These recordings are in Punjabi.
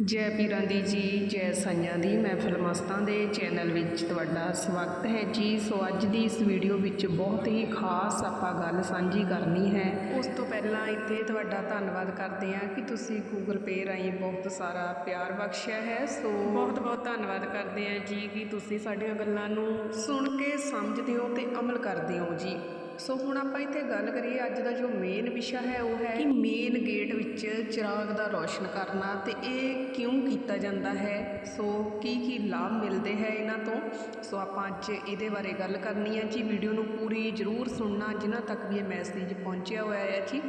ਜੈ ਪੀਰਾਂ ਦੀ ਜੀ ਜੈ ਸਾਈਆਂ ਦੀ ਮਹਿਫਲ ਮਸਤਾਂ ਦੇ ਚੈਨਲ ਵਿੱਚ ਤੁਹਾਡਾ ਸਵਾਗਤ ਹੈ ਜੀ। ਸੋ ਅੱਜ ਦੀ ਇਸ ਵੀਡੀਓ ਵਿੱਚ ਬਹੁਤ ਹੀ ਖਾਸ ਆਪਾਂ ਗੱਲ ਸਾਂਝੀ ਕਰਨੀ ਹੈ। ਉਸ ਤੋਂ ਪਹਿਲਾਂ ਇੱਥੇ ਤੁਹਾਡਾ ਧੰਨਵਾਦ ਕਰਦੇ ਹਾਂ ਕਿ ਤੁਸੀਂ Google Pay ਰਾਹੀਂ ਬਹੁਤ ਸਾਰਾ ਪਿਆਰ ਬਖਸ਼ਿਆ ਹੈ। ਸੋ ਬਹੁਤ ਬਹੁਤ। ਧੰਨਵਾਦ ਕਰਦੇ ਹਾਂ ਜੀ ਕਿ ਤੁਸੀਂ ਸਾਡੀਆਂ ਗੱਲਾਂ ਨੂੰ ਸੁਣ ਕੇ ਸਮਝਦੇ ਹੋ ਤੇ ਅਮਲ ਕਰਦੇ ਹੋ ਜੀ। ਸੋ ਹੁਣ ਆਪਾਂ ਇੱਥੇ ਗੱਲ ਕਰੀਏ ਅੱਜ ਦਾ ਜੋ ਮੇਨ ਵਿਸ਼ਾ ਹੈ ਉਹ ਹੈ ਕਿ ਮੇਨ ਗੇਟ ਵਿੱਚ ਚਿਰਾਗ ਦਾ ਰੋਸ਼ਨ ਕਰਨਾ ਤੇ ਇਹ ਕਿਉਂ ਕੀਤਾ ਜਾਂਦਾ ਹੈ? ਸੋ ਕੀ ਕੀ ਲਾਭ ਮਿਲਦੇ ਹੈ ਇਹਨਾਂ ਤੋਂ? ਸੋ ਆਪਾਂ ਅੱਜ ਇਹਦੇ ਬਾਰੇ ਗੱਲ ਕਰਨੀ ਹੈ ਜੀ। ਵੀਡੀਓ ਨੂੰ ਪੂਰੀ ਜ਼ਰੂਰ ਸੁਣਨਾ ਜਿਨ੍ਹਾਂ ਤੱਕ ਵੀ ਇਹ ਮੈਸੇਜ ਪਹੁੰਚਿਆ ਹੋਇਆ ਹੈ ਜੀ।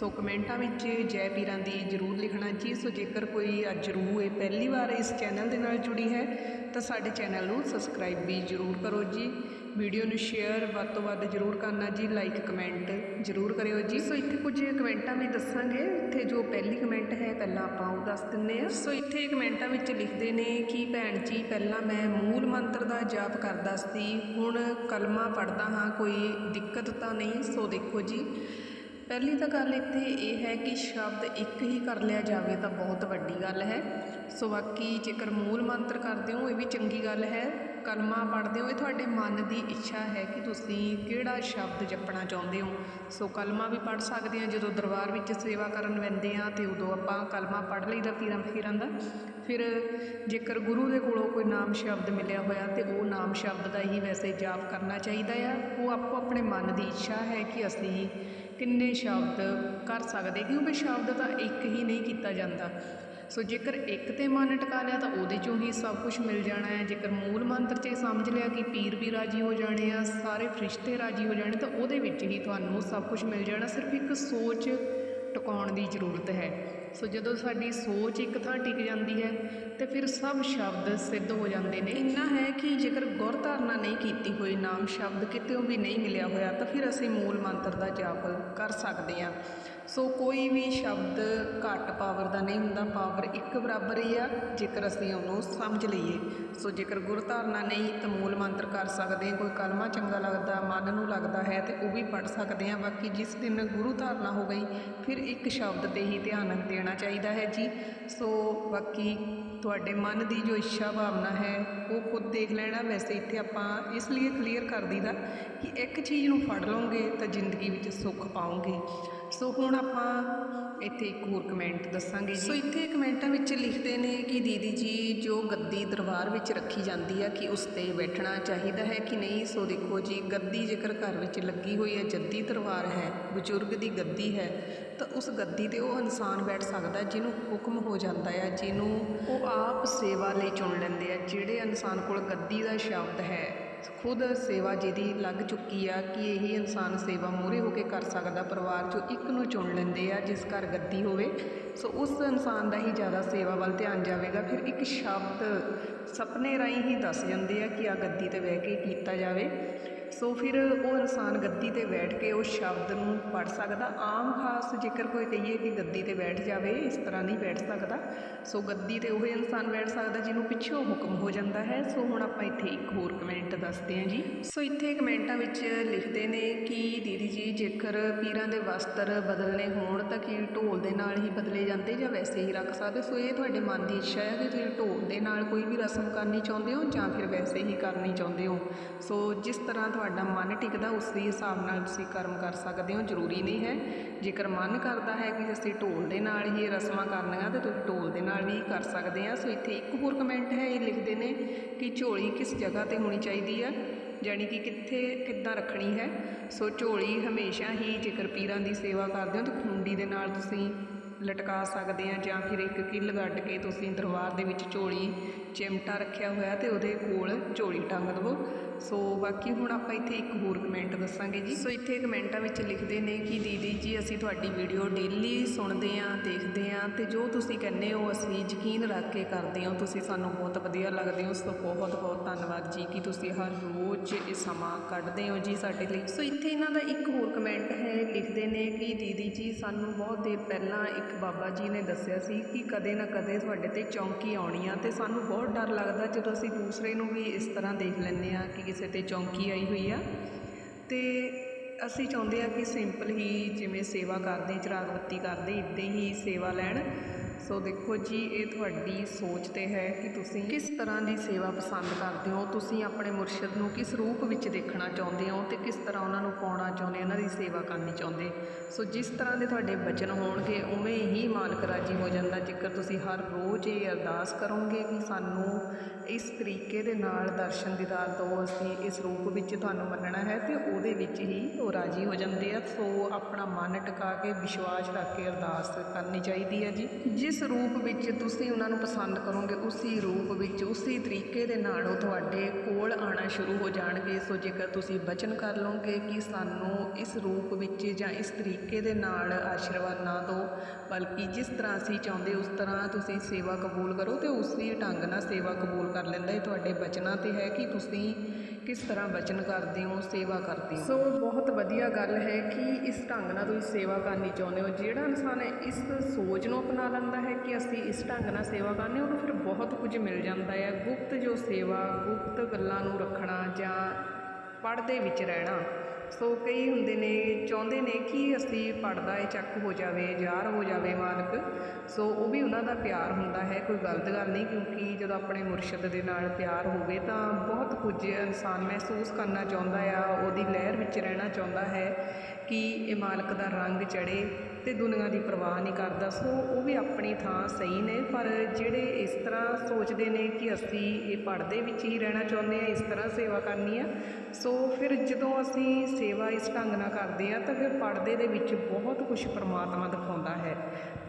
ਸੋ ਕਮੈਂਟਾਂ ਵਿੱਚ ਜੈ ਪੀਰਾਂ ਦੀ ਜ਼ਰੂਰ ਲਿਖਣਾ ਜੀ। ਸੋ ਜੇਕਰ ਕੋਈ ਅੱਜ ਰੂ ਇਹ ਪਹਿਲੀ ਵਾਰ ਇਸ ਚੈਨਲ ਦੇ ਨਾਲ ਜੁੜੀ ਹੈ ਤਾਂ ਸਾਡੇ ਚੈਨਲ ਨੂੰ ਸਬਸਕ੍ਰਾਈਬ ਵੀ ਜ਼ਰੂਰ ਕਰੋ ਜੀ। ਵੀਡੀਓ ਨੂੰ ਸ਼ੇਅਰ ਵੱਧ ਤੋਂ ਵੱਧ ਜ਼ਰੂਰ ਕਰਨਾ ਜੀ ਲਾਈਕ ਕਮੈਂਟ ਜ਼ਰੂਰ ਕਰਿਓ ਜੀ। ਸੋ ਇੱਥੇ ਕੁਝ ਕਮੈਂਟਾਂ ਵੀ ਦੱਸਾਂਗੇ। ਇੱਥੇ ਜੋ ਪਹਿਲੀ ਕਮੈਂਟ ਹੈ, ਪਹਿਲਾਂ ਆਪਾਂ ਉਹ ਦੱਸ ਦਿੰਨੇ ਆ ਸੋ ਇੱਥੇ ਕਮੈਂਟਾਂ ਵਿੱਚ ਲਿਖਦੇ ਨੇ ਕਿ, ਭੈਣ ਜੀ, ਪਹਿਲਾਂ ਮੈਂ ਮੂਲ ਮੰਤਰ ਦਾ ਜਾਪ ਕਰਦਾ ਸੀ, ਹੁਣ ਕਲਮਾ ਪੜਦਾ ਹਾਂ, ਕੋਈ ਦਿੱਕਤ ਤਾਂ ਨਹੀਂ। ਸੋ ਦੇਖੋ ਜੀ, ਪਹਿਲੀ ਤਾਂ ਗੱਲ ਇੱਥੇ ਇਹ ਹੈ ਕਿ ਸ਼ਬਦ ਇੱਕ ਹੀ ਕਰ ਲਿਆ ਜਾਵੇ ਤਾਂ ਬਹੁਤ ਵੱਡੀ ਗੱਲ ਹੈ। ਸੋ ਬਾਕੀ ਜੇਕਰ ਮੂਲ ਮੰਤਰ ਕਰਦੇ ਹੋ, ਇਹ ਵੀ ਚੰਗੀ ਗੱਲ ਹੈ। ਕਲਮਾ ਪੜ੍ਹਦੇ ਹੋ, ਇਹ ਤੁਹਾਡੇ ਮਨ ਦੀ ਇੱਛਾ ਹੈ ਕਿ ਤੁਸੀਂ ਕਿਹੜਾ ਸ਼ਬਦ ਜਪਣਾ ਚਾਹੁੰਦੇ ਹੋ? ਸੋ ਕਲਮਾ ਵੀ ਪੜ੍ਹ ਸਕਦੇ ਹਾਂ, ਜਦੋਂ ਦਰਬਾਰ ਵਿੱਚ ਸੇਵਾ ਕਰਨ ਵੰਦੇ ਆ ਤੇ ਉਦੋਂ ਆਪਾਂ ਕਲਮਾ ਪੜ੍ਹ ਲਈਦਾ ਪੀਰਾਂ ਫਕੀਰਾਂ ਦਾ। ਫਿਰ ਜੇਕਰ ਗੁਰੂ ਦੇ ਕੋਲੋਂ ਕੋਈ ਨਾਮ ਸ਼ਬਦ ਮਿਲਿਆ ਹੋਇਆ ਤੇ ਉਹ ਨਾਮ ਸ਼ਬਦ ਦਾ ਹੀ ਵੈਸੇ ਜਾਪ ਕਰਨਾ ਚਾਹੀਦਾ ਆ। ਉਹ ਆਪੋ ਆਪਣੇ ਮਨ ਦੀ ਇੱਛਾ ਹੈ ਕਿ ਅਸੀਂ ਕਿੰਨੇ ਸ਼ਬਦ ਕਰ ਸਕਦੇ, ਕਿਉਂਕਿ ਸ਼ਬਦ ਤਾਂ ਇੱਕ ਹੀ ਨਹੀਂ ਕੀਤਾ ਜਾਂਦਾ। ਸੋ ਜੇਕਰ ਇੱਕ ਤੇ ਮਨ ਟਿਕਾ ਲਿਆ ਤਾਂ ਉਹਦੇ ਚੋਂ ਹੀ ਸਭ ਕੁਝ ਮਿਲ ਜਾਣਾ ਹੈ। ਜੇਕਰ ਮੂਲ ਮੰਤਰ 'ਚ ਇਹ ਸਮਝ ਲਿਆ ਕਿ ਪੀਰ ਵੀ ਰਾਜੀ ਹੋ ਜਾਣੇ ਆ, ਸਾਰੇ ਫਰਿਸ਼ਤੇ ਰਾਜੀ ਹੋ ਜਾਣੇ, ਤਾਂ ਉਹਦੇ ਵਿੱਚ ਹੀ ਤੁਹਾਨੂੰ ਸਭ ਕੁਝ ਮਿਲ ਜਾਣਾ। ਸਿਰਫ ਇੱਕ ਸੋਚ ਟਿਕਾਉਣ ਦੀ ਜ਼ਰੂਰਤ ਹੈ। ਸੋ ਜਦੋਂ ਸਾਡੀ ਸੋਚ ਇੱਕ ਥਾਂ ਟਿਕ ਜਾਂਦੀ ਹੈ, ਤੇ ਫਿਰ ਸਭ ਸ਼ਬਦ ਸਿੱਧ ਹੋ ਜਾਂਦੇ ਨੇ। ਇੰਨਾ ਹੈ ਕਿ ਜੇਕਰ ਗੁਰ ਧਾਰਨਾ ਨਹੀਂ ਕੀਤੀ ਹੋਈ, ਨਾਮ ਸ਼ਬਦ ਕਿਤੇੋਂ ਵੀ ਨਹੀਂ ਮਿਲਿਆ ਹੋਇਆ, ਤਾਂ ਫਿਰ ਅਸੀਂ ਮੂਲ ਮੰਤਰ ਦਾ ਜਾਪ ਕਰ ਸਕਦੇ ਹਾਂ। ਸੋ ਕੋਈ ਵੀ ਸ਼ਬਦ ਘੱਟ ਪਾਵਰ ਦਾ ਨਹੀਂ ਹੁੰਦਾ ਪਾਵਰ ਇੱਕ ਬਰਾਬਰ ਹੀ ਆ, ਜੇਕਰ ਅਸੀਂ ਉਹਨੂੰ ਸਮਝ ਲਈਏ। ਸੋ ਜੇਕਰ ਗੁਰ ਧਾਰਨਾ ਨਹੀਂ, ਤਾਂ ਮੂਲ ਮੰਤਰ ਕਰ ਸਕਦੇ ਹਾਂ। ਕੋਈ ਕਲਮਾ ਚੰਗਾ ਲੱਗਦਾ, ਮਨ ਨੂੰ ਲੱਗਦਾ ਹੈ, ਤੇ ਉਹ ਵੀ ਪੜ ਸਕਦੇ ਹਾਂ। ਬਾਕੀ ਜਿਸ ਦਿਨ ਗੁਰੂ ਧਾਰਨਾ ਹੋ ਗਈ, ਫਿਰ ਇੱਕ ਸ਼ਬਦ ਤੇ ਹੀ ਧਿਆਨ ਦੇਣਾ ਚਾਹੀਦਾ ਹੈ ਜੀ। ਸੋ ਬਾਕੀ ਤੁਹਾਡੇ ਮਨ ਦੀ ਜੋ ਇੱਛਾ ਭਾਵਨਾ ਹੈ, ਉਹ ਖੁਦ ਦੇਖ ਲੈਣਾ। ਵੈਸੇ ਇੱਥੇ ਆਪਾਂ ਇਸ ਲਈ ਕਲੀਅਰ ਕਰ ਦਈਦਾ ਕਿ ਇੱਕ ਚੀਜ਼ ਨੂੰ ਫੜ ਲਓਗੇ ਤਾਂ ਜ਼ਿੰਦਗੀ ਵਿੱਚ ਸੁੱਖ ਪਾਓਗੇ। ਸੋ ਹੁਣ ਆਪਾਂ ਇੱਥੇ ਇੱਕ ਹੋਰ ਕਮੈਂਟ ਦੱਸਾਂਗੇ ਜੀ। ਸੋ ਇੱਥੇ ਕਮੈਂਟਾਂ ਵਿੱਚ ਲਿਖਦੇ ਨੇ ਕਿ ਦੀਦੀ ਜੀ, ਜੋ ਗੱਦੀ ਦਰਬਾਰ ਵਿੱਚ ਰੱਖੀ ਜਾਂਦੀ ਆ, ਕਿ ਉਸ ਤੇ ਬੈਠਣਾ ਚਾਹੀਦਾ ਹੈ ਕਿ ਨਹੀਂ? ਸੋ ਦੇਖੋ ਜੀ, ਗੱਦੀ ਜੇਕਰ ਘਰ ਵਿੱਚ ਲੱਗੀ ਹੋਈ ਹੈ, ਜੱਦੀ ਦਰਬਾਰ ਹੈ, ਬਜ਼ੁਰਗ ਦੀ ਗੱਦੀ ਹੈ, ਤਾਂ ਉਸ ਗੱਦੀ ਤੇ ਉਹ ਇਨਸਾਨ ਬੈਠ ਸਕਦਾ ਜਿਹਨੂੰ ਹੁਕਮ ਹੋ ਜਾਂਦਾ ਆ, ਜਿਹਨੂੰ ਉਹ ਆਪ ਸੇਵਾ ਲਈ ਚੁਣ ਲੈਂਦੇ ਆ, ਜਿਹੜੇ ਇਨਸਾਨ ਕੋਲ ਗੱਦੀ ਦਾ ਸ਼ਬਦ ਹੈ। ਖੁਦ ਸੇਵਾ ਜਿਹਦੀ ਲੱਗ ਚੁੱਕੀ ਆ ਕਿ ਇਹ ਇਨਸਾਨ ਸੇਵਾ ਮੂਹਰੇ ਹੋ ਕੇ ਕਰ ਸਕਦਾ, ਪਰਿਵਾਰ ਚੋਂ ਇੱਕ ਨੂੰ ਚੁਣ ਲੈਂਦੇ ਆ ਜਿਸ ਘਰ ਗੱਦੀ ਹੋਵੇ। ਸੋ ਉਸ ਇਨਸਾਨ ਦਾ ਹੀ ਜ਼ਿਆਦਾ ਸੇਵਾ ਵੱਲ ਧਿਆਨ ਜਾਵੇਗਾ। ਫਿਰ ਇੱਕ ਸ਼ਬਦ ਸੁਪਨੇ ਰਾਹੀਂ ਹੀ ਦੱਸ ਜਾਂਦੇ ਆ ਕਿ ਆ ਗੱਦੀ ਤੇ ਬਹਿ ਕੇ ਕੀਤਾ ਜਾਵੇ। ਸੋ ਫਿਰ ਉਹ ਇਨਸਾਨ ਗੱਦੀ ਤੇ ਬੈਠ ਕੇ ਉਸ ਸ਼ਬਦ ਨੂੰ ਪੜ ਸਕਦਾ। ਆਮ ਖਾਸ ਜੇਕਰ ਕੋਈ ਕਹੀਏ ਕਿ ਗੱਦੀ ਤੇ ਬੈਠ ਜਾਵੇ, ਇਸ ਤਰ੍ਹਾਂ ਨਹੀਂ ਬੈਠ ਸਕਦਾ। ਸੋ ਗੱਦੀ ਤੇ ਉਹ ਇਨਸਾਨ ਬੈਠ ਸਕਦਾ ਜਿਹਨੂੰ ਪਿੱਛੋਂ ਹੁਕਮ ਹੋ ਜਾਂਦਾ ਹੈ। ਸੋ ਹੁਣ ਆਪਾਂ ਇੱਥੇ ਇੱਕ ਹੋਰ ਕਮੈਂਟ ਦੱਸਦੇ ਹਾਂ ਜੀ। ਸੋ ਇੱਥੇ ਕਮੈਂਟਾਂ ਵਿੱਚ ਲਿਖਦੇ ਨੇ ਕਿ ਦੀਦੀ ਜੀ ਜੇਕਰ ਪੀਰਾਂ ਦੇ ਵਸਤਰ ਬਦਲਨੇ ਹੋਣ ਤਾਂ ਕੀ ਢੋਲ ਦੇ ਨਾਲ ਹੀ ਬਦਲੇ ਜਾਂਦੇ ਜਾਂ ਵੈਸੇ ਹੀ ਰੱਖ ਸਕਦੇ? ਸੋ ਇਹ ਤੁਹਾਡੇ ਮਨ ਦੀ ਇੱਛਾ ਹੈ ਕਿ ਤੁਸੀਂ ਢੋਲ ਦੇ ਨਾਲ ਕੋਈ ਵੀ ਰਸਮ ਕਰਨੀ ਚਾਹੁੰਦੇ ਹੋ ਜਾਂ ਫਿਰ ਵੈਸੇ ਹੀ ਕਰਨੀ ਚਾਹੁੰਦੇ ਹੋ? ਸੋ ਜਿਸ ਤਰ੍ਹਾਂ ਤੁਹਾਡਾ ਮਨ ਟਿਕਦਾ ਉਸ ਦੇ ਹਿਸਾਬ ਨਾਲ ਤੁਸੀਂ ਕਰਮ ਕਰ ਸਕਦੇ ਹੋ, ਜ਼ਰੂਰੀ ਨਹੀਂ ਹੈ। ਜੇਕਰ ਮਨ ਕਰਦਾ ਹੈ ਕਿ ਅਸੀਂ ਢੋਲ ਦੇ ਨਾਲ ਹੀ ਰਸਮਾਂ ਕਰਨੀਆਂ ਤਾਂ ਤੁਸੀਂ ਢੋਲ ਦੇ ਨਾਲ ਵੀ ਕਰ ਸਕਦੇ ਆ। ਸੋ ਇੱਥੇ ਇੱਕ ਹੋਰ ਕਮੈਂਟ ਹੈ, ਇਹ ਲਿਖਦੇ ਨੇ ਕਿ ਝੋਲੀ ਕਿਸ ਜਗ੍ਹਾ ਤੇ ਹੋਣੀ ਚਾਹੀਦੀ ਹੈ? ਜਾਣੀ ਕਿ ਕਿੱਥੇ ਕਿੱਦਾਂ ਰੱਖਣੀ ਹੈ। ਸੋ ਝੋਲੀ ਹਮੇਸ਼ਾ ਹੀ ਜੇਕਰ ਪੀਰਾਂ ਦੀ ਸੇਵਾ ਕਰਦੇ ਹੋ ਤਾਂ ਖੁੰਡੀ ਦੇ ਨਾਲ ਤੁਸੀਂ ਲਟਕਾ ਸਕਦੇ ਆ ਜਾਂ ਫਿਰ ਇੱਕ ਕਿੱਲ ਗੱਡ ਕੇ ਤੁਸੀਂ ਦਰਬਾਰ ਦੇ ਵਿੱਚ ਝੋਲੀ ਚਿਮਟਾ ਰੱਖਿਆ ਹੋਇਆ ਤੇ ਉਹਦੇ ਕੋਲ ਝੋਲੀ ਟੰਗ ਦਵੋ। ਸੋ ਬਾਕੀ ਹੁਣ ਆਪਾਂ ਇੱਥੇ ਇੱਕ ਹੋਰ ਕਮੈਂਟ ਦੱਸਾਂਗੇ ਜੀ। ਸੋ ਇੱਥੇ ਕਮੈਂਟਾਂ ਵਿੱਚ ਲਿਖਦੇ ਨੇ ਕਿ ਦੀਦੀ ਜੀ, ਅਸੀਂ ਤੁਹਾਡੀ ਵੀਡੀਓ ਡੇਲੀ ਸੁਣਦੇ ਆਂ ਦੇਖਦੇ ਆਂ ਤੇ ਜੋ ਤੁਸੀਂ ਕਹਿੰਦੇ ਹੋ, ਅਸੀਂ ਯਕੀਨ ਰੱਖ ਕੇ ਕਰਦੇ ਹਾਂ। ਤੁਸੀਂ ਸਾਨੂੰ ਬਹੁਤ ਵਧੀਆ ਲੱਗਦੇ ਹੋ। ਸੋ ਬਹੁਤ ਬਹੁਤ ਧੰਨਵਾਦ ਜੀ ਕਿ ਤੁਸੀਂ ਹਰ ਰੋਜ਼ ਇਹ ਸਮਾਂ ਕੱਢਦੇ ਹੋ ਜੀ ਸਾਡੇ ਲਈ। ਸੋ ਇੱਥੇ ਇਹਨਾਂ ਦਾ ਇੱਕ ਹੋਰ ਕਮੈਂਟ ਹੈ, ਲਿਖਦੇ ਨੇ ਕਿ ਦੀਦੀ ਜੀ, ਸਾਨੂੰ ਬਹੁਤ ਦੇਰ ਪਹਿਲਾਂ ਇੱਕ ਬਾਬਾ ਜੀ ਨੇ ਦੱਸਿਆ ਸੀ ਕਿ ਕਦੇ ਨਾ ਕਦੇ ਤੁਹਾਡੇ ਤੇ ਚੌਂਕੀ ਆਉਣੀ ਆ ਤੇ ਸਾਨੂੰ ਬਹੁਤ ਬਹੁਤ ਡਰ ਲੱਗਦਾ ਜਦੋਂ ਅਸੀਂ ਦੂਸਰੇ ਨੂੰ ਵੀ ਇਸ ਤਰ੍ਹਾਂ ਦੇਖ ਲੈਂਦੇ ਹਾਂ ਕਿ ਕਿਸੇ ਤੇ ਚੌਂਕੀ ਆਈ ਹੋਈ ਆ। ਅਤੇ ਅਸੀਂ ਚਾਹੁੰਦੇ ਹਾਂ ਕਿ ਸਿੰਪਲ ਹੀ ਜਿਵੇਂ ਸੇਵਾ ਕਰਦੇ, ਚਿਰਾਗ ਬੱਤੀ ਕਰਦੇ, ਇੱਦਾਂ ਹੀ ਸੇਵਾ ਲੈਣ। ਸੋ ਦੇਖੋ ਜੀ ਇਹ ਤੁਹਾਡੀ ਸੋਚ ਤੇ ਹੈ ਕਿ ਤੁਸੀਂ ਕਿਸ ਤਰ੍ਹਾਂ ਦੀ ਸੇਵਾ ਪਸੰਦ ਕਰਦੇ ਹੋ ਤੁਸੀਂ ਆਪਣੇ ਮੁਰਸ਼ਿਦ ਨੂੰ ਕਿਸ ਰੂਪ ਵਿੱਚ ਦੇਖਣਾ ਚਾਹੁੰਦੇ ਹੋ ਤੇ ਕਿਸ ਤਰ੍ਹਾਂ ਉਹਨਾਂ ਨੂੰ ਪਾਉਣਾ ਚਾਹੁੰਦੇ ਹੋ, ਉਹਨਾਂ ਦੀ ਸੇਵਾ ਕਰਨੀ ਚਾਹੁੰਦੇ ਸੋ ਜਿਸ ਤਰ੍ਹਾਂ ਦੇ ਤੁਹਾਡੇ ਬਚਨ ਹੋਣਗੇ ਉਵੇਂ ਹੀ ਮਾਲਕ ਰਾਜੀ ਹੋ ਜਾਂਦਾ ਜੇਕਰ ਤੁਸੀਂ ਹਰ ਰੋਜ਼ ਇਹ ਅਰਦਾਸ ਕਰੋਗੇ ਕਿ ਸਾਨੂੰ ਇਸ ਤਰੀਕੇ ਦੇ ਨਾਲ ਦਰਸ਼ਨ ਦੀਦਾਰ ਦਿਓ ਅਸੀਂ ਇਸ ਰੂਪ ਵਿੱਚ ਤੁਹਾਨੂੰ ਮੰਨਣਾ ਹੈ ਤੇ ਉਹਦੇ ਵਿੱਚ ਹੀ ਉਹ ਰਾਜੀ ਹੋ ਜਾਂਦੇ ਆ। ਸੋ ਆਪਣਾ ਮਨ ਟਿਕਾ ਕੇ ਵਿਸ਼ਵਾਸ ਰੱਖ ਕੇ ਅਰਦਾਸ ਕਰਨੀ ਚਾਹੀਦੀ ਹੈ ਜੀ। ਜਿਸ ਰੂਪ ਵਿੱਚ ਤੁਸੀਂ ਉਹਨਾਂ ਨੂੰ ਪਸੰਦ ਕਰੋਗੇ, ਉਸੇ ਰੂਪ ਵਿੱਚ, ਉਸੇ ਤਰੀਕੇ ਦੇ ਨਾਲ ਉਹ ਤੁਹਾਡੇ ਕੋਲ ਆਣਾ ਸ਼ੁਰੂ ਹੋ ਜਾਣਗੇ। ਸੋ ਜੇਕਰ ਤੁਸੀਂ ਬਚਨ ਕਰ ਲਓਗੇ ਕਿ ਸਾਨੂੰ ਇਸ ਰੂਪ ਵਿੱਚ ਜਾਂ ਇਸ ਤਰੀਕੇ ਦੇ ਨਾਲ ਆਸ਼ੀਰਵਾਦ ਨਾ ਦਿਓ, ਬਲਕਿ ਜਿਸ ਤਰ੍ਹਾਂ ਅਸੀਂ ਚਾਹੁੰਦੇ ਉਸ ਤਰ੍ਹਾਂ ਤੁਸੀਂ ਸੇਵਾ ਕਬੂਲ ਕਰੋ ਤੇ ਉਸੇ ਢੰਗ ਨਾਲ ਸੇਵਾ ਕਬੂਲ ਕਰ ਲੈਂਦਾ। ਇਹ ਤੁਹਾਡੇ ਬਚਨਾਂ ਤੇ ਹੈ ਕਿ ਤੁਸੀਂ ਕਿਸ ਤਰ੍ਹਾਂ ਬਚਨ ਕਰਦੇ ਹੋ, ਸੇਵਾ ਕਰਦੇ ਹੋ? ਸੋ ਬਹੁਤ ਵਧੀਆ ਗੱਲ ਹੈ ਕਿ ਇਸ ਢੰਗ ਨਾਲ ਤੁਸੀਂ ਸੇਵਾ ਕਰਨੀ ਚਾਹੁੰਦੇ ਹੋ। ਜਿਹੜਾ ਇਨਸਾਨ ਇਸ ਸੋਚ ਨੂੰ ਅਪਣਾ ਲੈਂਦਾ ਹੈ ਕਿ ਅਸੀਂ ਇਸ ਢੰਗ ਨਾਲ ਸੇਵਾ ਕਰਨੀ ਉਹਨੂੰ ਫਿਰ ਬਹੁਤ ਕੁਝ ਮਿਲ ਜਾਂਦਾ ਹੈ। ਗੁਪਤ ਜੋ ਸੇਵਾ, ਗੁਪਤ ਗੱਲਾਂ ਨੂੰ ਰੱਖਣਾ ਜਾਂ ਪੜ੍ਹਦੇ ਵਿੱਚ ਰਹਿਣਾ ਸੋ ਕਈ ਹੁੰਦੇ ਨੇ, ਚਾਹੁੰਦੇ ਨੇ ਕਿ ਅਸੀਂ ਪੜਦਾ ਏ ਚੱਕ ਹੋ ਜਾਵੇ ਜ਼ਾਹਰ ਹੋ ਜਾਵੇ ਮਾਲਕ। ਸੋ ਉਹ ਵੀ ਉਹਨਾਂ ਦਾ ਪਿਆਰ ਹੁੰਦਾ ਹੈ, ਕੋਈ ਗਲਤ ਗੱਲ ਨਹੀਂ, ਕਿਉਂਕਿ ਜਦੋਂ ਆਪਣੇ ਮੁਰਸ਼ਿਦ ਦੇ ਨਾਲ ਪਿਆਰ ਹੋਵੇ ਤਾਂ ਬਹੁਤ ਕੁਝ ਇਨਸਾਨ ਮਹਿਸੂਸ ਕਰਨਾ ਚਾਹੁੰਦਾ ਆ, ਉਹਦੀ ਲਹਿਰ ਵਿੱਚ ਰਹਿਣਾ ਚਾਹੁੰਦਾ ਹੈ ਕਿ ਇਹ ਮਾਲਕ ਦਾ ਰੰਗ ਚੜੇ ਤੇ ਦੁਨੀਆ ਦੀ ਪਰਵਾਹ ਨਹੀਂ ਕਰਦਾ। ਸੋ ਉਹ ਵੀ ਆਪਣੀ ਥਾਂ ਸਹੀ ਨੇ, ਪਰ ਜਿਹੜੇ ਇਸ ਤਰ੍ਹਾਂ ਸੋਚਦੇ ਨੇ ਕਿ ਅਸੀਂ ਇਹ ਪੜਦੇ ਵਿੱਚ ਹੀ ਰਹਿਣਾ ਚਾਹੁੰਦੇ ਆ ਇਸ ਤਰ੍ਹਾਂ ਸੇਵਾ ਕਰਨੀ ਆ, ਸੋ ਫਿਰ ਜਦੋਂ ਅਸੀਂ ਸੇਵਾ ਇਸ ਢੰਗ ਨਾਲ ਕਰਦੇ ਆ ਤਾਂ ਫਿਰ ਪੜਦੇ ਦੇ ਵਿੱਚ ਬਹੁਤ ਕੁਝ ਪਰਮਾਤਮਾ ਦਿਖਾਉਂਦਾ ਹੈ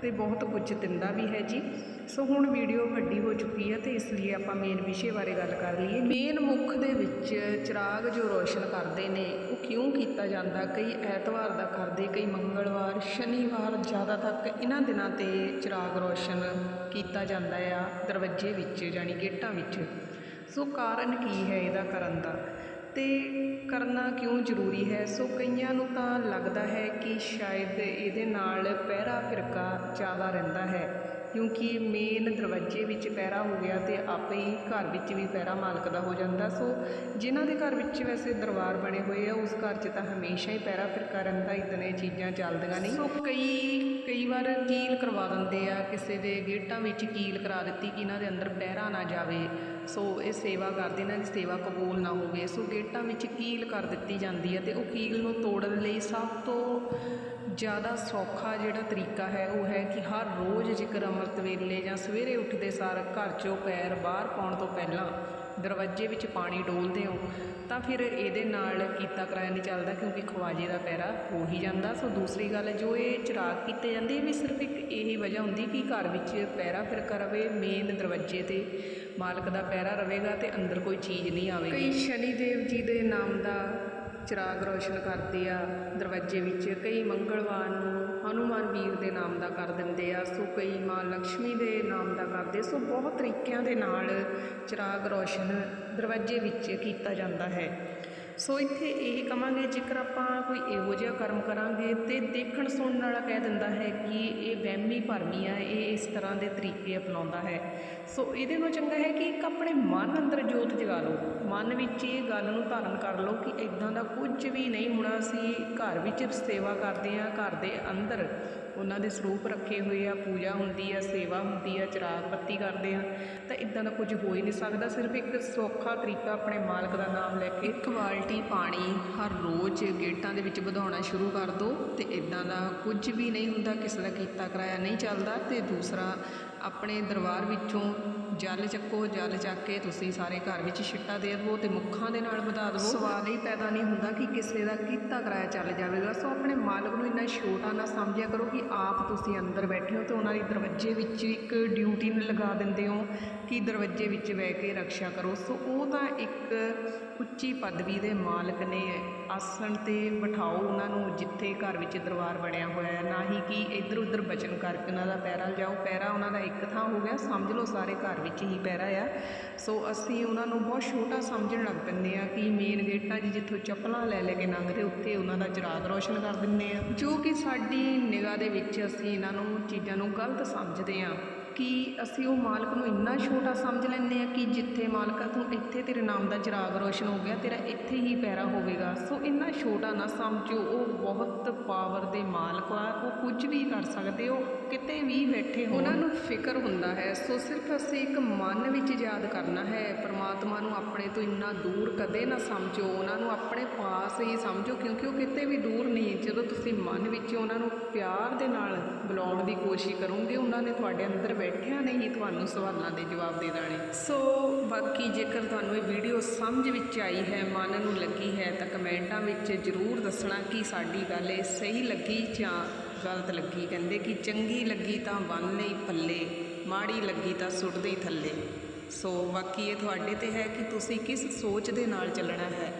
ਤੇ ਬਹੁਤ ਕੁਝ ਦਿੰਦਾ ਵੀ ਹੈ ਜੀ। ਸੋ ਹੁਣ ਵੀਡੀਓ ਵੱਡੀ ਹੋ ਚੁੱਕੀ ਹੈ ਤੇ ਇਸ ਲਈ ਆਪਾਂ ਮੇਨ ਵਿਸ਼ੇ ਬਾਰੇ ਗੱਲ ਕਰ ਲਈਏ। ਮੇਨ ਮੁੱਖ ਦੇ ਵਿੱਚ ਚਿਰਾਗ ਜੋ ਰੋਸ਼ਨ ਕਰਦੇ ਨੇ, ਉਹ ਕਿਉਂ ਕੀਤਾ ਜਾਂਦਾ? ਕਈ ਐਤਵਾਰ ਦਾ ਕਰਦੇ, ਕਈ ਮੰਗਲਵਾਰ, ਸ਼ਨੀ ਵਾਰ ਜ਼ਿਆਦਾ ਤੱਕ ਇਹਨਾਂ ਦਿਨਾਂ ਤੇ ਚਿਰਾਗ ਰੌਸ਼ਨ ਕੀਤਾ ਜਾਂਦਾ ਆ, ਦਰਵਾਜ਼ੇ ਵਿੱਚ ਯਾਨੀ ਗੇਟਾਂ ਵਿੱਚ। ਸੋ ਕਾਰਨ ਕੀ ਹੈ ਇਹਦਾ ਕਰਨ ਦਾ? ਅਤੇ ਕਰਨਾ ਕਿਉਂ ਜ਼ਰੂਰੀ ਹੈ? ਸੋ ਕਈਆਂ ਨੂੰ ਤਾਂ ਲੱਗਦਾ ਹੈ ਕਿ ਸ਼ਾਇਦ ਇਹਦੇ ਨਾਲ ਪਹਿਰਾ ਫਿਰਕਾ ਜ਼ਿਆਦਾ ਰਹਿੰਦਾ ਹੈ। ਕਿਉਂਕਿ ਮੇਨ ਦਰਵਾਜ਼ੇ ਵਿੱਚ ਪਹਿਰਾ ਹੋ ਗਿਆ ਅਤੇ ਆਪੇ ਹੀ ਘਰ ਵਿੱਚ ਵੀ ਪਹਿਰਾ ਮਾਲਕ ਦਾ ਹੋ ਜਾਂਦਾ। ਸੋ ਜਿਨ੍ਹਾਂ ਦੇ ਘਰ ਵਿੱਚ ਵੈਸੇ ਦਰਬਾਰ ਬਣੇ ਹੋਏ ਆ, ਉਸ ਘਰ 'ਚ ਤਾਂ ਹਮੇਸ਼ਾ ਹੀ ਪਹਿਰਾ ਫਿਰਕਾ ਰਹਿੰਦਾ ਇਦਾਂ ਇਹ ਚੀਜ਼ਾਂ ਚੱਲਦੀਆਂ ਨਹੀਂ ਸੋ ਕਈ ਕਈ ਵਾਰ ਕੀਲ ਕਰਵਾ ਦਿੰਦੇ ਆ, ਕਿਸੇ ਦੇ ਗੇਟਾਂ ਵਿੱਚ ਕੀਲ ਕਰਾ ਦਿੱਤੀ ਕਿ ਇਹਨਾਂ ਦੇ ਅੰਦਰ ਪਹਿਰਾ ਨਾ ਜਾਵੇ। ਸੋ ਇਹ ਸੇਵਾ ਕਰਦੇ ਇਹਨਾਂ ਦੀ ਸੇਵਾ ਕਬੂਲ ਨਾ ਹੋਵੇ। ਸੋ ਗੇਟਾਂ ਵਿੱਚ ਕੀਲ ਕਰ ਦਿੱਤੀ ਜਾਂਦੀ ਹੈ ਅਤੇ ਉਹ ਕੀਲ ਨੂੰ ਤੋੜਨ ਲਈ ਸਭ ਤੋਂ ਜ਼ਿਆਦਾ ਸੌਖਾ ਜਿਹੜਾ ਤਰੀਕਾ ਹੈ ਉਹ ਹੈ ਕਿ ਹਰ ਰੋਜ਼ ਜੇਕਰ ਅੰਮ੍ਰਿਤ ਵੇਲੇ ਜਾਂ ਸਵੇਰੇ ਉੱਠਦੇ ਸਾਰ ਘਰ 'ਚੋਂ ਪੈਰ ਬਾਹਰ ਪਾਉਣ ਤੋਂ ਪਹਿਲਾਂ ਦਰਵਾਜ਼ੇ ਵਿੱਚ ਪਾਣੀ ਡੋਲਦੇ ਹੋ, ਤਾਂ ਫਿਰ ਇਹਦੇ ਨਾਲ ਕੀਤਾ ਕਰਾਇਆ ਨਹੀਂ ਚੱਲਦਾ ਕਿਉਂਕਿ ਖਵਾਜੇ ਦਾ ਪੈਰਾ ਹੋ ਹੀ ਜਾਂਦਾ। ਸੋ ਦੂਸਰੀ ਗੱਲ, ਜੋ ਇਹ ਚਿਰਾਗ ਕੀਤੇ ਜਾਂਦੇ ਇਹ ਵੀ ਸਿਰਫ ਇੱਕ ਵਜ੍ਹਾ ਹੁੰਦੀ ਕਿ ਘਰ ਵਿੱਚ ਪਹਿਰਾ ਫਿਰਕਾ ਰਵੇ ਮੇਨ ਦਰਵਾਜ਼ੇ ਤੇ ਮਾਲਕ ਦਾ ਪਹਿਰਾ ਰਵੇਗਾ ਤੇ ਅੰਦਰ ਕੋਈ ਚੀਜ਼ ਨਹੀਂ ਆਵੇਗੀ। ਕਈ ਸ਼ਨੀ ਦੇਵ ਜੀ ਦੇ ਨਾਮ ਦਾ ਚਿਰਾਗ ਰੋਸ਼ਨ ਕਰਦੇ ਆ, ਦਰਵਾਜ਼ੇ ਵਿੱਚ ਕਈ ਮੰਗਲਵਾਰ ਨੂੰ ਹਨੂਮਾਨ ਵੀਰ ਦੇ ਨਾਮ ਦਾ ਕਰ ਦਿੰਦੇ ਆ, ਸੋ ਕਈ ਮਾਂ ਲక్ష్ਮੀ ਦੇ ਨਾਮ ਦਾ ਕਰਦੇ, ਸੋ ਬਹੁਤ ਤਰੀਕਿਆਂ ਦੇ ਨਾਲ ਚਿਰਾਗ ਰੋਸ਼ਨ ਦਰਵਾਜ਼ੇ ਵਿੱਚ ਕੀਤਾ ਜਾਂਦਾ ਹੈ। ਸੋ ਇੱਥੇ ਇਹ ਕਵਾਂਗੇ, ਜੇਕਰ ਆਪਾਂ ਕੋਈ ਇਹੋ ਜਿਹਾ ਕਰਮ ਕਰਾਂਗੇ ਤੇ ਦੇਖਣ ਸੁਣਨ ਵਾਲਾ ਕਹਿ ਦਿੰਦਾ ਹੈ ਕਿ ਇਹ ਵਹਿਮੀ ਭਰਮੀ ਆ, ਇਹ ਇਸ ਤਰ੍ਹਾਂ ਦੇ ਤਰੀਕੇ ਅਪਣਾਉਂਦਾ ਹੈ। ਸੋ ਇਹਦੇ ਨੂੰ ਚੰਗਾ ਹੈ ਕਿ ਇੱਕ ਆਪਣੇ ਮਨ ਅੰਦਰ ਜੋਤ ਜਗਾ ਲਓ। ਮਨ ਵਿੱਚ ਇਹ ਗੱਲ ਨੂੰ ਧਾਰਨ ਕਰ ਲਓ ਕਿ ਇਦਾਂ ਦਾ ਕੁਝ ਵੀ ਨਹੀਂ ਹੋਣਾ, ਅਸੀਂ ਘਰ ਵਿੱਚ ਸੇਵਾ ਕਰਦੇ ਆ ਘਰ ਦੇ ਅੰਦਰ ਉਹਨਾਂ ਦੇ ਸਰੂਪ ਰੱਖੇ ਹੋਏ ਆ, ਪੂਜਾ ਹੁੰਦੀ ਆ, ਸੇਵਾ ਹੁੰਦੀ ਆ, ਚਿਰਾਗ ਬੱਤੀ ਕਰਦੇ ਆ ਤਾਂ ਇਦਾਂ ਦਾ ਕੁਝ ਹੋ ਹੀ ਨਹੀਂ ਸਕਦਾ। ਸਿਰਫ ਇੱਕ ਸੌਖਾ ਤਰੀਕਾ ਆਪਣੇ ਮਾਲਕ ਦਾ ਨਾਮ ਲੈ ਕੇ ਇੱਕ ਬਾਲਟੀ ਪਾਣੀ ਹਰ ਰੋਜ਼ ਗੇਟਾਂ ਦੇ ਵਿੱਚ ਵਧਾਉਣਾ ਸ਼ੁਰੂ ਕਰ ਦਿਓ ਤੇ ਇਦਾਂ ਦਾ ਕੁਝ ਵੀ ਨਹੀਂ ਹੁੰਦਾ, ਕਿਸੇ ਦਾ ਕੀਤਾ ਕਰਾਇਆ ਨਹੀਂ ਚੱਲਦਾ ਤੇ ਦੂਸਰਾ ਆਪਣੇ ਦਰਬਾਰ ਵਿੱਚੋਂ ਜਲ ਚੱਕੋ, ਜਲ ਚੱਕ ਕੇ ਤੁਸੀਂ ਸਾਰੇ ਘਰ ਵਿੱਚ ਛਿੱਟਾ ਦੇ ਦਿਵੋ ਤੇ ਮੁੱਖਾਂ ਦੇ ਨਾਲ ਵਧਾ ਦਿਓ ਸਵਾਲ ਹੀ ਪੈਦਾ ਨਹੀਂ ਹੁੰਦਾ ਕਿ ਕਿਸੇ ਦਾ ਕੀਤਾ ਕਰਾਇਆ ਚੱਲ ਜਾਵੇਗਾ। ਸੋ ਆਪਣੇ ਮਾਲਕ ਨੂੰ ਇੰਨਾ ਛੋਟਾ ਨਾ ਸਮਝਿਆ ਕਰੋ ਕਿ ਆਪ ਤੁਸੀਂ ਅੰਦਰ ਬੈਠੇ ਹੋ ਤੇ ਉਹਨਾਂ ਦੀ ਦਰਵਾਜ਼ੇ ਵਿੱਚ ਇੱਕ ਡਿਊਟੀ ਲਗਾ ਦਿੰਦੇ ਹੋ ਕਿ ਦਰਵਾਜ਼ੇ ਵਿੱਚ ਬਹਿ ਕੇ ਰੱਖਿਆ ਕਰੋ। ਸੋ ਉਹ ਤਾਂ ਇੱਕ ਉੱਚੀ ਪਦਵੀ ਦੇ ਮਾਲਕ ਨੇ ਆਸਣ ਤੇ ਬਿਠਾਓ ਉਹਨਾਂ ਨੂੰ ਜਿੱਥੇ ਘਰ ਵਿੱਚ ਦਰਬਾਰ ਬਣਿਆ ਹੋਇਆ ਹੈ। ਨਾ ਹੀ ਕਿ ਇੱਧਰ ਉੱਧਰ ਬਚਨ ਕਰਕੇ ਉਹਨਾਂ ਦਾ ਪੈਰਾ ਜਾਓ। ਪੈਰਾ ਉਹਨਾਂ ਦਾ ਇੱਕ ਥਾਂ ਹੋ ਗਿਆ। ਸਮਝ ਲਓ ਸਾਰੇ ਘਰ ਵਿੱਚ ਹੀ ਪੈਰਾ ਆ। ਸੋ ਅਸੀਂ ਉਹਨਾਂ ਨੂੰ ਬਹੁਤ ਛੋਟਾ ਸਮਝਣ ਲੱਗ ਪੈਂਦੇ ਆ ਕਿ ਮੇਨ ਗੇਟਾਂ 'ਚ ਜਿੱਥੋਂ ਚੱਪਲਾਂ ਲੈ ਲੈ ਕੇ ਲੰਘਦੇ, ਉੱਥੇ ਉਹਨਾਂ ਦਾ ਚਿਰਾਗ ਰੋਸ਼ਨ ਕਰ ਦਿੰਦੇ ਆ। ਜੋ ਕਿ ਸਾਡੀ ਨਿਗਾਹ ਦੇ ਵਿੱਚ ਅਸੀਂ ਇਹਨਾਂ ਨੂੰ ਚੀਜ਼ਾਂ ਨੂੰ ਗਲਤ ਸਮਝਦੇ ਆ। ਕਿ ਅਸੀਂ ਉਹ ਮਾਲਕ ਨੂੰ ਇੰਨਾ ਛੋਟਾ ਸਮਝ ਲੈਂਦੇ ਹਾਂ ਕਿ ਜਿੱਥੇ ਮਾਲਕਾ ਤੂੰ ਇੱਥੇ ਤੇਰੇ ਨਾਮ ਦਾ ਚਿਰਾਗ ਰੋਸ਼ਨ ਹੋ ਗਿਆ, ਤੇਰਾ ਇੱਥੇ ਹੀ ਪੈਰਾ ਹੋਵੇਗਾ। ਸੋ ਇੰਨਾ ਛੋਟਾ ਨਾ ਸਮਝੋ, ਉਹ ਬਹੁਤ ਪਾਵਰ ਦੇ ਮਾਲਕ ਆ, ਉਹ ਕੁਝ ਵੀ ਕਰ ਸਕਦੇ, ਉਹ ਕਿਤੇ ਵੀ ਬੈਠੇ ਹੋਣ। ਉਹਨਾਂ ਨੂੰ ਫਿਕਰ ਹੁੰਦਾ ਹੈ। ਸੋ ਸਿਰਫ ਅਸੀਂ ਇੱਕ ਮਨ ਵਿੱਚ ਯਾਦ ਕਰਨਾ ਹੈ, ਪਰਮਾਤਮਾ ਨੂੰ ਆਪਣੇ ਤੋਂ ਇੰਨਾ ਦੂਰ ਕਦੇ ਨਾ ਸਮਝੋ, ਉਹਨਾਂ ਨੂੰ ਆਪਣੇ ਪਾਸ ਹੀ ਸਮਝੋ, ਕਿਉਂਕਿ ਉਹ ਕਿਤੇ ਵੀ ਦੂਰ ਨਹੀਂ ਜਦੋਂ ਤੁਸੀਂ ਮਨ ਵਿੱਚ ਉਹਨਾਂ ਨੂੰ ਪਿਆਰ ਦੇ ਨਾਲ ਬੁਲਾਉਣ ਦੀ ਕੋਸ਼ਿਸ਼ ਕਰੋਗੇ, ਉਹਨਾਂ ਨੇ ਤੁਹਾਡੇ ਅੰਦਰ ਬੈਠਿਆਂ ਨੇ ਹੀ ਤੁਹਾਨੂੰ ਸਵਾਲਾਂ ਦੇ ਜਵਾਬ ਦੇ ਦੇਣੇ ਸੋ ਬਾਕੀ ਜੇਕਰ ਤੁਹਾਨੂੰ ਇਹ ਵੀਡੀਓ ਸਮਝ ਵਿੱਚ ਆਈ ਹੈ, ਮਨ ਨੂੰ ਲੱਗੀ ਹੈ, ਤਾਂ ਕਮੈਂਟਾਂ ਵਿੱਚ ਜ਼ਰੂਰ ਦੱਸਣਾ ਕਿ ਸਾਡੀ ਗੱਲ ਇਹ ਸਹੀ ਲੱਗੀ ਜਾਂ ਗਲਤ ਲੱਗੀ। ਕਹਿੰਦੇ ਕਿ ਚੰਗੀ ਲੱਗੀ ਤਾਂ ਬੰਨ ਲਈ ਪੱਲੇ, ਮਾੜੀ ਲੱਗੀ ਤਾਂ ਸੁੱਟ ਦੇਈ ਥੱਲੇ। ਸੋ ਬਾਕੀ ਇਹ ਤੁਹਾਡੇ ਤੇ ਹੈ ਕਿ ਤੁਸੀਂ ਕਿਸ ਸੋਚ ਦੇ ਨਾਲ ਚੱਲਣਾ ਹੈ।